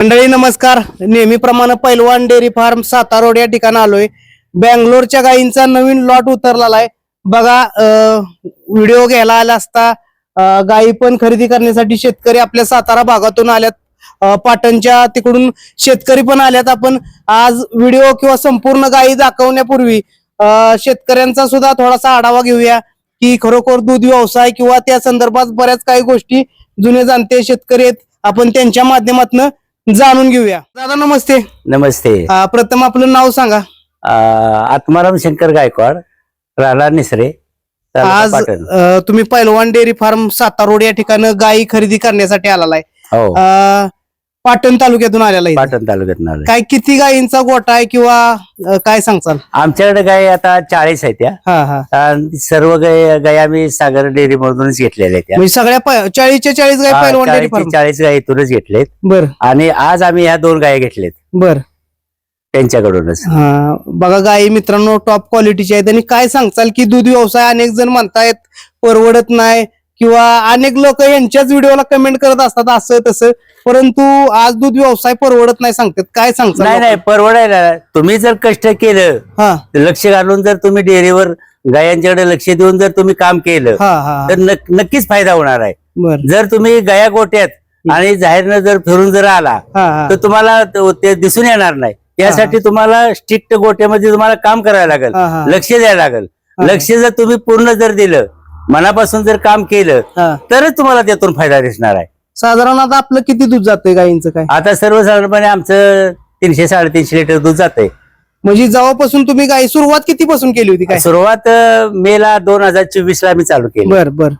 मंडळी नमस्कार. नेहमीप्रमाणे पैलवान डेअरी फार्म सातारोड या ठिकाणी आलोय. बँगलोरच्या गायींचा नवीन लॉट उतरलेला आहे. बघा व्हिडिओ घ्यायला आला असता गायी पण खरेदी करण्यासाठी शेतकरी आपल्या सातारा भागातून आल्यात. पाटणच्या तिकडून शेतकरी पण आल्यात. आपण आज व्हिडिओ किंवा संपूर्ण गायी दाखवण्यापूर्वी शेतकऱ्यांचा सुद्धा थोडासा आढावा घेऊया की खरोखर दूध व्यवसाय किंवा त्या संदर्भात बऱ्याच काही गोष्टी जुने जाणते शेतकरी आहेत. आपण त्यांच्या माध्यमातून जाणून घेऊया. दादा नमस्ते. नमस्ते. अं, प्रथम आपलं नाव सांगा. आ, आत्माराम शंकर गायकवाड राहणार निसरे तालुका आज पाटण. अं, तुम्ही पैलवान डेअरी फार्म सातारा रोड या ठिकाणी गायी खरेदी करण्यासाठी आलेला आहे. हो. अं, पाटण तालुक्यातून आलेला आहे पाटण तालुक्यात नाव आहे. काय किती गायींचा गोठा आहे किंवा अं, काय सांगचाल? आमच्याकडे गाय आता चाळीस आहेत त्या हा हा. आणि सर्व गाय गाय आम्ही सागर डेअरी मधूनच घेतलेल्या आहेत त्या म्हणजे सगळ्या चाळीसच्या चाळीस गाय हा, पैलवान डेअरी चाळीसची फार्म. चाळीस गाय इथूनच घेतलेत. बर. आणि आज आम्ही ह्या दोन गाय घेतलेत. बर. त्यांच्याकडूनच. हा बघा गायी मित्रांनो टॉप क्वालिटीच्या आहेत. आणि काय सांगचाल की दूध व्यवसाय अनेक जण म्हणतायत परवडत नाही किंवा अनेक लोक यांच्याच व्हिडिओला कमेंट करत असतात असं तसं. परंतु आज दूध व्यवसाय परवडत नाही सांगतात. काय सांगचाल नाही नाही परवडायला. तुम्ही जर कष्ट केलं हा. लक्ष घालून जर तुम्ही डेअरीवर गायांच्याकडे लक्ष देऊन जर तुम्ही काम केलं हा हा तर नक- नक्कीच फायदा होणार आहे. बर. जर तुम्ही गया गोट्यात आणि जाहीरनं जर फिरून जर आला हा हा. तर तुम्हाला तो- ते दिसून येणार नाही. यासाठी तुम्हाला स्ट्रिक्ट गोट्यामध्ये तुम्हाला काम करायला लागेल. हा. लक्ष द्यायला लागेल. लक्ष जर तुम्ही पूर्ण जर दिलं मनापासून जर काम केलं तरच तुम्हाला त्यातून फायदा दिसणार आहे. साधारण आता आपलं किती दूध जातंय गायींचं काय? आता सर्वसाधारणपणे आमचं तीनशे साडेतीनशे लिटर दूध जाते म्हणजे जेव्हापासून तुम्ही गाय सुरुवात किती पासून केली होती काय? सुरुवात मे ला दोन हजार चोवीस ला आम्ही चालू केली. बर बर.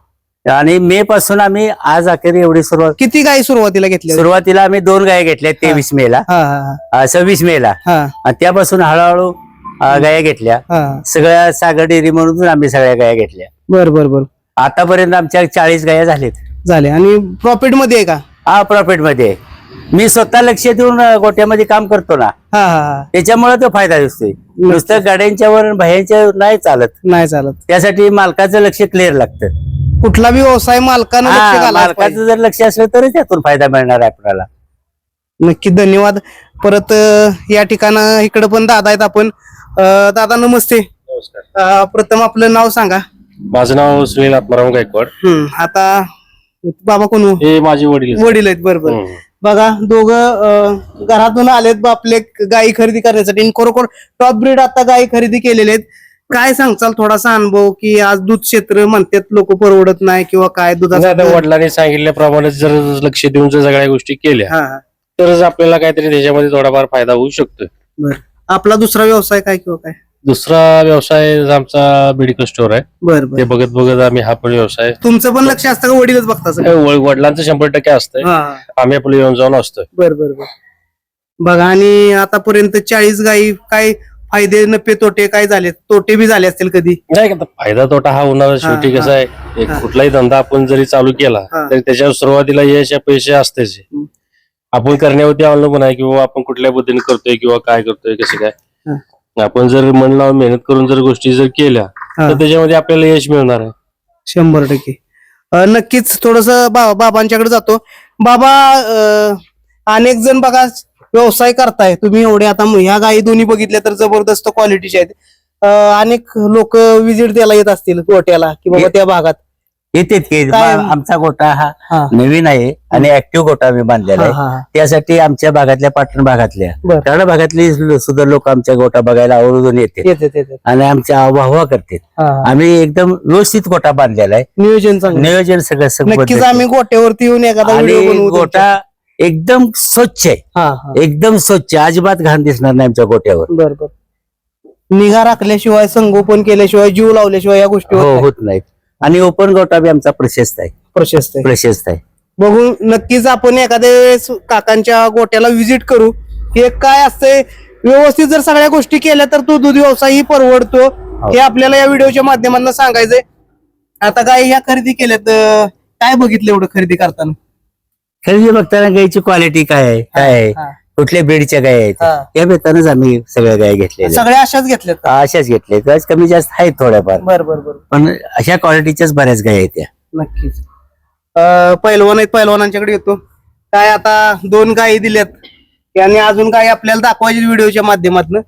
आणि मे पासून आम्ही आज अखेर एवढी सुरुवात किती गायी सुरुवातीला घेतल्या सुरुवातीला आम्ही दोन गाय घेतल्या तेवीस मे ला सव्वीस मे ला आणि त्यापासून हळूहळू गाया घेतल्या. हा. सगळ्या सागर डेअरी म्हणून आम्ही सगळ्या गाया घेतल्या. बर बर बर. आतापर्यंत आमच्या चाळीस गाया झालेत. झाले. आणि प्रॉफिटमध्ये आहे का? हा प्रॉफिटमध्ये आहे. मी स्वतः लक्ष देऊन अं, गोट्यामध्ये काम करतो ना. हा हा हा. त्याच्यामुळे तो फायदा दिसतोय. नुसतं गाड्यांच्यावर भयांच्या नाही चालत. नाही चालत. त्यासाठी मालकाचं लक्ष क्लिअर लागतं. कुठला बी व्यवसाय मालकानं लक्ष हा, घालायला मालकाचं. जर लक्ष असलं तरच त्यातून फायदा मिळणार आहे आपल्याला. नक्की धन्यवाद. परत अं, या ठिकाणं इकडे पण दादा आहेत आपण. अं, दादा नमस्ते. नमस्कार. अं, प्रथम आपलं नाव सांगा. माझं नाव सुनील आत्माराम गायकवाड. हम्म आता बाबा कोण? हे माझे वडील वडील आहेत बरोबर हम्म. बघा दोघं अं, घरातून आलेत बा आपले गायी खरेदी करण्यासाठी. आणि खरोखर टॉप ब्रीड आता गायी खरेदी केलेले आहेत. काय सांगचाल थोडासा अनुभव की आज दूध क्षेत्र म्हणतात लोक परवडत नाही किंवा काय दुधाचा आता वडिलांनी सांगितल्याप्रमाणे जर लक्ष देऊन जर सगळ्या गोष्टी केल्या हा हा. तरच आपल्याला काहीतरी त्याच्यामध्ये थोडाफार फायदा होऊ शकतो आपला दुसरा व्यवसाय काय किंवा काय? दुसरा व्यवसाय आमचा मेडिकल स्टोअर आहे. बर ते बघत बघत आम्ही हा पण व्यवसाय तुमचं पण लक्ष असतं का वडीलच बघता सगळं? व- वडिलांचं शंभर टक्के असतंय. हा. आम्ही आपलं येऊन जाऊन असतोय. बर बर बर. बघा आणि आतापर्यंत चाळीस गायी काय फायदे नफे तोटे काय झाले तोटे बी झाले असतील कधी? नाही का आता फायदा तोटा हा होणार शेवटी हा. कसं आहे एक हा. कुठलाही धंदा आपण जरी चालू केला हा. तरी त्याच्या सुरुवातीला यश या पैसे असतेच. हम्म. आपण करण्यावरती अवलंबून आहे किंवा आपण कुठल्या पद्धतीने करतोय किंवा काय करतोय कसं. काय? आपण जर मन लावून मेहनत करून जर गोष्टी जर केल्या. तर त्याच्यामध्ये आपल्याला यश मिळणार आहे. शंभर टक्के. नक्कीच थोडस बाबांच्याकडे जातो. बाबा अनेक जण बघा व्यवसाय करताय. तुम्ही एवढे आता ह्या गायी दोन्ही बघितल्या तर जबरदस्त क्वालिटीच्या आहेत. अनेक लोक विजिट द्यायला येत असतील गोट्याला की बाबा त्या भागात. येतेच की काय- मा- आमचा गोटा हा हा. नवीन आहे आणि ऍक्टिव्ह गोटा आम्ही बांधलेला हा, आहे. हा, हा. त्यासाठी आमच्या भागातल्या पाटण भागातल्या. बर. कराड भागातली सुद्धा लोक आमच्या गोटा बघायला आवर्जून येते येते येते, येते. आणि आमच्या वाहवा करतात. हा, हा. आम्ही एकदम व्यवस्थित गोटा बांधलेला आहे. नियोजन चांगलं नियोजन सगळं सगळं नक्कीच. आम्ही गोट्यावरती येऊन एखादा आणि तुमच्या. गोटा एकदम स्वच्छ आहे. हा हा. एकदम स्वच्छ अजिबात घाण दिसणार नाही आमच्या गोट्यावर बर बर. निगा राखल्याशिवाय संगोपन केल्याशिवाय जीव लावल्याशिवाय या गोष्टी हो होत नाही. होत नाहीत. आणि ओपन गोटा बी आमचा प्रशस्त आहे. प्रशस्त आहे. प्रशस्त आहे. बघून नक्कीच आपण एखाद्या वेळेस काकांच्या गोट्याला व्हिजिट करू. हे काय असतंय व्यवस्थित जर सगळ्या गोष्टी केल्या तर तो दूध व्यवसायही परवडतो. हे आपल्याला या व्हिडिओच्या माध्यमातून सांगायचंय. आता काय ह्या खरेदी केल्यात काय बघितलं एवढं खरेदी करताना? खरेदी बघताना गायची क्वालिटी काय आहे? काय आहे? हा. कुठल्या ब्रीडच्या गाय आहेत? हा. या बेतानच आम्ही सगळ्या गाय घेतलेल्या सगळ्या अशाच घेतल्यात का? अशाच घेतल्या गाय कमी जास्त आहेत थोड्याफार. बर बर बर. पण अशा क्वालिटीच्याच बऱ्याच गाय आहेत त्या. नक्कीच. अं, पैलवान आहेत पैलवानांच्याकडे येतो. काय आता दोन गायी दिल्यात आणि अजून काही आपल्याला दाखवायचे व्हिडिओच्या माध्यमातून.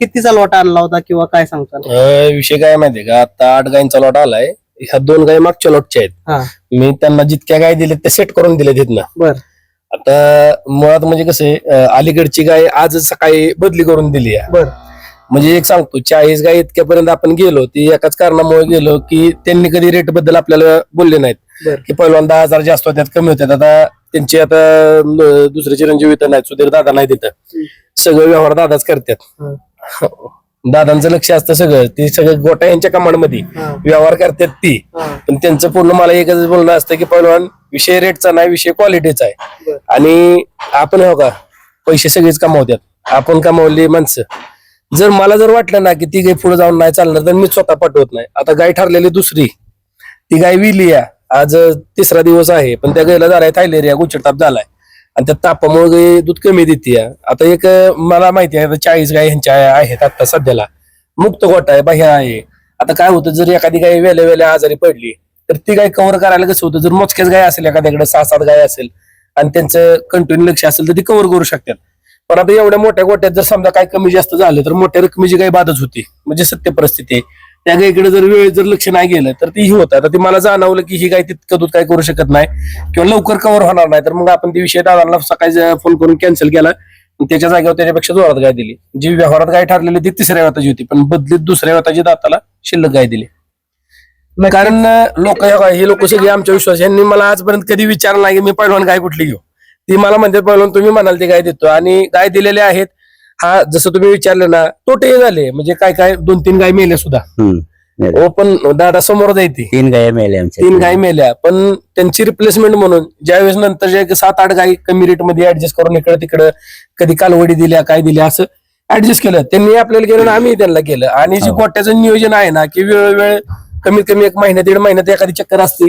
कितीचा लॉट आणला होता किंवा काय सांगताल? अं, विषय काय माहितीये का? आता आठ गायींचा लॉट आलाय. ह्या दोन गायी मागच्या लॉटच्या आहेत. हा. मी त्यांना जितक्या गाय दिल्या त्या सेट करून दिल्या तिथनं बर. आता मुळात म्हणजे कसं आहे, अलीकडची गाय आज सकाळी बदली करून दिली आहे. बर. म्हणजे एक सांगतो चाळीस गाय इतक्यापर्यंत आपण गेलो ती एकाच कारणामुळे गेलो की त्यांनी कधी रेटबद्दल आपल्याला बोलले नाहीत. बर. की पहिलवान दहा हजार जास्त होत्यात कमी होत्यात. आता त्यांची आता अं, दुसरे चिरंजीव इथं नाहीत सुधीर दादा नाही तिथं सगळं व्यवहार दादाच करतात दादांचं लक्ष असतं सगळं. ती सगळं गोटा यांच्या कमांडमध्ये. व्यवहार करतात ती. पण त्यांचं पूर्ण मला एकच बोलणं असतं की पहिलवान विषय रेटचा नाही विषय क्वालिटीचा आहे. आणि आपण हो का पैसे सगळेच कमावतात. आपण कमावली माणसं. जर मला जर वाटलं ना की ती गाय पुढे जाऊन नाही चालणार तर मी स्वतः पाठवत नाही. आता गाय ठरलेली दुसरी. ती गाय विली आज तिसरा दिवस आहे पण त्या गायला झालाय थायलेरिया गुचडताप झालाय. आणि त्या तापामुळे दूध कमी देते आता एक मला माहिती आहे चाळीस गाय ह्यांच्या आहेत आता सध्याला. मुक्त गोटा आहे बाह्या आहे. आता काय होतं जर एखादी गाय वेल्या वेल्या आजारी पडली तर ती गाय कव्हर करायला कसं होतं? जर मोजक्याच गाय असेल एखाद्याकडे सहा सात गाय असेल आणि त्यांचं कंटिन्यू लक्ष असेल तर ती कव्हर करू शकतात. पण आता एवढ्या मोठ्या गोट्यात जर समजा काय कमी जास्त झालं तर मोठ्या रकमेची काही बाधच होती. म्हणजे सत्य परिस्थिती आहे. त्या गायकडे जर वेळ जर लक्ष नाही गेलं तर ती ही होत. आता ती मला जाणवलं की ही गाय तितकं दूध काय करू शकत नाही किंवा लवकर कव्हर होणार नाही. तर मग आपण ती विषय दादांना सकाळी फोन करून कॅन्सल केला. आणि त्याच्या जागेवर त्याच्यापेक्षा जोरात गाय दिली. जी व्यवहारात गाय ठरलेली ती तिसऱ्या व्यताची होती पण बदलीत दुसऱ्या व्यताची दाताला शिल्लक गाय दिली. कारण लोक हे लोक सगळे आमच्या विश्वास यांनी मला आजपर्यंत कधी विचारलं नाही की मी पहिलवान गाय कुठली घेऊ. ती मला म्हणते पहिलवान तुम्ही म्हणाल ती गाय देतो. आणि गाय दिलेले आहेत हा जसं तुम्ही विचारलं ना तोटे झाले. म्हणजे काय काय दोन तीन गाय मेल्या सुद्धा. हो पण दादा समोर जायती तीन गाया आमच्या तीन गाय मेल्या. पण त्यांची रिप्लेसमेंट म्हणून ज्यावेळेस नंतर जे सात आठ गाय कमी रेटमध्ये ऍडजस्ट करून इकडे तिकडं कधी कालवडी दिल्या काय दिल्या असं ऍडजस्ट केलं. त्यांनी आपल्याला केलं आणि आम्ही त्यांना केलं आणि जे हो. गोट्याचं नियोजन आहे ना की वेळोवेळ कमीत कमी एक महिन्यात दीड महिन्यात एखादी चक्कर असते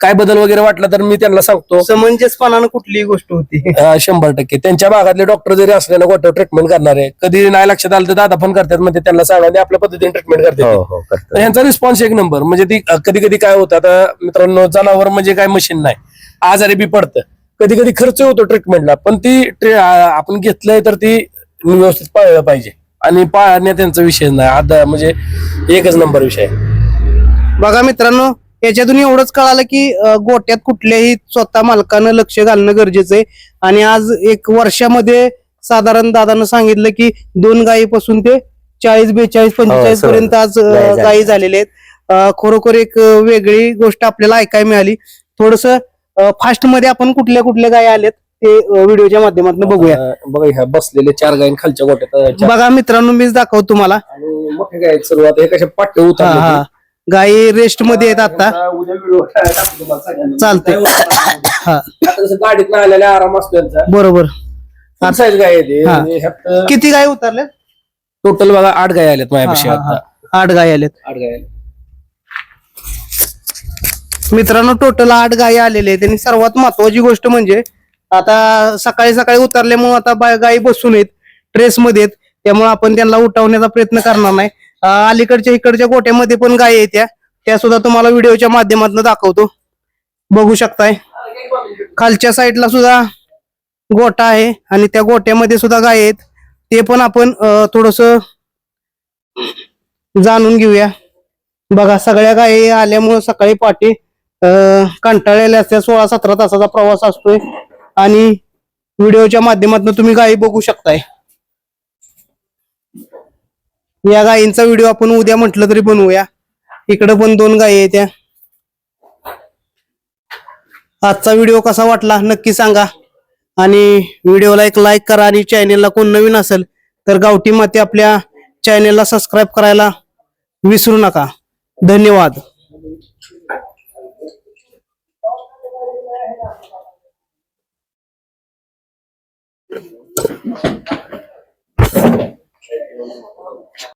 काय बदल वगैरे वाटला तर मी त्यांना सांगतो. समंजसपणानं कुठलीही गोष्ट होती. अं, शंभर टक्के. त्यांच्या भागातले डॉक्टर जरी असले ना गोट्यावर ट्रीटमेंट करणार आहे. कधी नाही लक्षात आलं तर दादा फोन करतात म्हणजे त्यांना सांगा आणि आपल्या पद्धतीने ट्रीटमेंट करतात. हो हो करतो यांचा रिस्पॉन्स एक नंबर म्हणजे ती कधी कधी काय होतं आता मित्रांनो जनावर म्हणजे काय मशीन नाही. आजारी बी पडतं. कधी कधी खर्च होतो ट्रीटमेंटला पण ती ट्रे- आ- आपण घेतलंय तर ती व्यवस्थित पाळलं पाहिजे. आणि पाळण्यात त्यांचा विषय नाही. आता म्हणजे एकच नंबर विषय आहे. बघा मित्रांनो याच्यातून एवढंच कळालं की गोट्यात कुठल्याही स्वतः मालकानं लक्ष घालणं गरजेचं आहे. आणि आज एक वर्षामध्ये साधारण दादानं सांगितलं की दोन गायीपासून ते चाळीस बेचाळीस पंचेचाळीस सर्व पर्यंत आज गायी झालेल्या आहेत. खरोखर एक वेगळी गोष्ट आपल्याला ऐकायला मिळाली. थोडस फास्टमध्ये आपण कुठल्या कुठल्या गायी आल्यात ते व्हिडिओच्या माध्यमातून बघूया. बघा ह्या बसलेले चार गायी खालच्या गोट्यात बघा मित्रांनो मीच दाखवतो तुम्हाला. आणि मोठे गाय आहेत सर्व आता हे कशा पाट्य हा उतरले हा गायी रेस्टमध्ये आहेत आता. चालतंय. आता हा. कसं गाडीत आलेल्या आराम असतो यांचा. बरोबर. साईज गाय आहे ते. ह्यात किती गाय उतरल्या टोटल बघा आठ गाय आल्यात माझ्यापेक्षा आता. आठ गाय आल्यात. आठ गाय आल्यात. मित्रांनो टोटल आठ गायी आलेले आहेत. आणि सर्वात महत्वाची गोष्ट म्हणजे आता सकाळी सकाळी उतरल्यामुळे आता बा- गायी बसून आहेत. ट्रेस मध्ये आहेत. त्यामुळे आपण त्यांना उठवण्याचा प्रयत्न करणार नाही. अलीकडच्या इकडच्या गोट्यामध्ये पण गाय येत्या त्या. सुद्धा तुम्हाला व्हिडिओच्या माध्यमातून दाखवतो. बघू शकताय. खालच्या साईडला सुद्धा गोटा आहे आणि त्या गोट्यामध्ये सुद्धा गाय आहेत. ते पण आपण थोडस जाणून घेऊया. बघा सगळ्या गायी आल्यामुळे सकाळी पाठी कंटाळलेल्या असत्या सोळा सतरा तासाचा प्रवास असतोय. आणि व्हिडिओच्या माध्यमातून तुम्ही गायी बघू शकताय. या गायींचा व्हिडिओ आपण उद्या म्हटलं तरी बनवूया. इकडे पण दोन गायी आहेत त्या आजचा व्हिडिओ कसा वाटला नक्की सांगा. आणि व्हिडिओला एक लाईक करा आणि चॅनेलला कोण नवीन असेल तर गावठी माती आपल्या चॅनेलला सबस्क्राईब करायला विसरू नका. धन्यवाद.